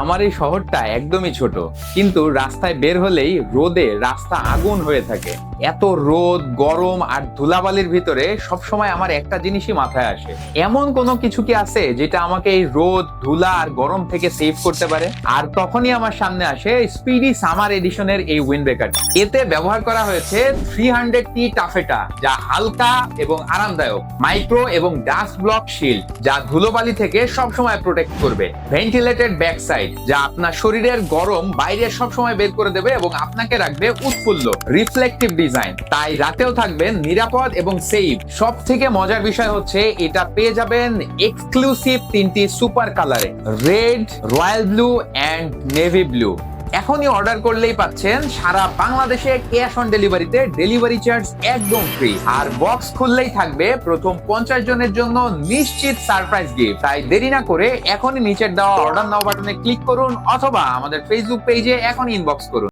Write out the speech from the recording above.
আমার এই শহরটা একদমই ছোট, কিন্তু রাস্তায় বের হলেই রোদে রাস্তা আগুন হয়ে থাকে। এত রোদ, গরম আর ধুলাবালির ভিতরে সবসময় আমার একটা জিনিসই মাথায় আসে। এমন কোনো কিছু কি আছে যেটা আমাকে এই রোদ, ধুলা আর গরম থেকে সেভ করতে পারে? আর তখনই আমার সামনে আসে স্পিডি সামার এডিশনের এই উইন্ডব্রেকার এতে ব্যবহার করা হয়েছে থ্রি হান্ড্রেড টি টাফেটা, যা হালকা এবং আরামদায়ক মাইক্রো এবং ডাস্ট ব্লক শিল্ড যা ধুলোবালি থেকে সবসময় প্রোটেক্ট করবে। ভেন্টিলেটেড ব্যাক সাইড যা আপনার শরীরের গরম বাইরে সবসময় বের করে দেবে এবং আপনাকে রাখবে উৎফুল্ল রিফ্লেকটিভ ডিজাইন তাই রাতেও থাকবেন নিরাপদ এবং সেফ সব থেকে মজার বিষয় হচ্ছে, এটা পেয়ে যাবেন এক্সক্লুসিভ তিনটি সুপার কালারে red royal blue and navy blue এখনই অর্ডার করলেই পাচ্ছেন সারা বাংলাদেশে ক্যাশ অন ডেলিভারিতে ডেলিভারি চার্জ একদম ফ্রি আর বক্স খুললেই থাকবে প্রথম পঞ্চাশ জনের জন্য নিশ্চিত সারপ্রাইজ গিফট তাই দেরি না করে এখনই নিচের দেওয়া অর্ডার নাও বাটনে ক্লিক করুন অথবা আমাদের ফেসবুক পেজে এখন ইনবক্স করুন।